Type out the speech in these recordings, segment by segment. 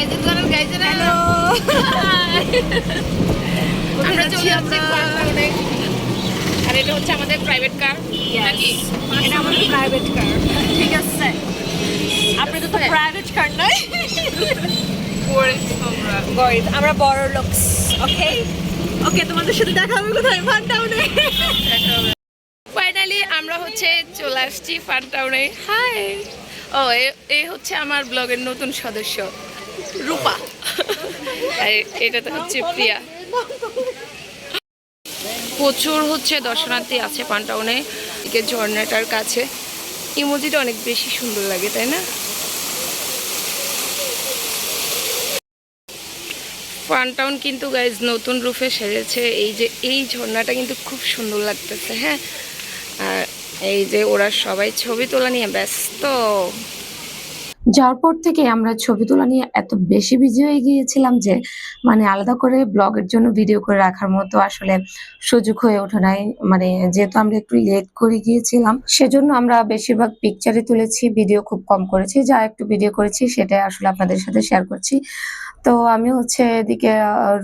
গাইজের করেন গাইজের। হ্যালো আমরা চলে যাচ্ছি আর এটা হচ্ছে আমাদের প্রাইভেট কার নাকি? এটা আমাদের প্রাইভেট কার ঠিক আছে। আপনাদের তো প্রাইভেট কার নয়। গরিব আমরা। বড় লোক। ওকে ওকে তোমাদের সাথে দেখা হবে কোথায়? ফান টাউনে ফাইনালি আমরা হচ্ছে চলে আসছি ফান টাউনে হাই ও এ- হচ্ছে আমার ব্লগের নতুন সদস্য। রূপা। আর এটা তো হচ্ছে প্রিয়া। প্রচুর হচ্ছে দর্শনার্থী আছে পান টাউনে এদিকে ঝর্ণাটার কাছে। ইমোজিটা অনেক বেশি সুন্দর লাগে, তাই না? ফান টাউন কিন্তু গাইজ নতুন রূপে সেজেছে। এই যে, এই ঝর্ণাটা কিন্তু খুব সুন্দর লাগতেছে হ্যাঁ? আর এই যে ওরা সবাই ছবি তোলা নিয়ে ব্যস্ত। যাওয়ার পর থেকে আমরা ছবি তোলা নিয়ে এত বেশি বিজি হয়ে গিয়েছিলাম যে মানে আলাদা করে ব্লগের জন্য ভিডিও করে রাখার মতো আসলে সুযোগ হয়ে ওঠে নাই। মানে যেহেতু আমরা একটু লেট করে গিয়েছিলাম, সেজন্য আমরা বেশিরভাগ পিকচারে তুলেছি ভিডিও খুব কম করেছি। যা একটু ভিডিও করেছি সেটা আসলে আপনাদের সাথে শেয়ার করছি। তো আমি হচ্ছে এদিকে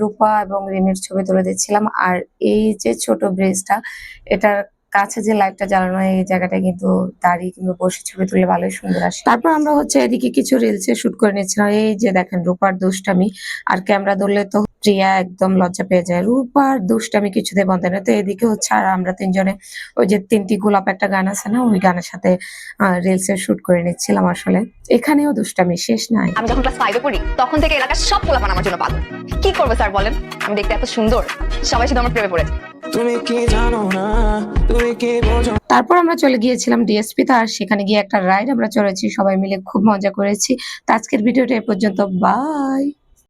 রূপা এবং রিমির ছবি তুলে দিচ্ছিলাম। আর এই যে ছোট ব্রিজটা এটার কাছে যে লাইটটা জ্বালানো এই জায়গাটা কিন্তু দাঁড়িয়ে কিংবা বসে ছবি তুলে ভালোই সুন্দর আসে। তারপর আমরা হচ্ছে এদিকে কিছু রিলসে শুট করে নিচ্ছিলাম এই যে দেখেন রূপার দুষ্টামি। আর ক্যামেরা ধরলে তো প্রিয়া একদম লজ্জা পেয়ে যায়। রূপার দুষ্টামি কিছুতে বন্ধ না তো এদিকে হচ্ছে আর আমরা তিনজনে ওই যে তিনটি গোলাপ একটা গান আছে না ওই গানের সাথে রিলসে শুট করে নিচ্ছিলাম আসলে। এখানেও দুষ্টামি শেষ নাই। আমি যখন ক্লাস ফাইভে পড়ি তখন থেকে এলাকার সব পোলাপান আমার জন্য পাগল কি করব স্যার বলেন? আমি দেখতে এত সুন্দর। সবাই শুধু আমার প্রেমে পড়েছে। জানো না? তারপর আমরা চলে গিয়েছিলাম ডিএসপি তে আর সেখানে গিয়ে একটা রাইড আমরা চলেছি সবাই মিলে খুব মজা করেছি। তো আজকের ভিডিওটা এ পর্যন্ত, বাই।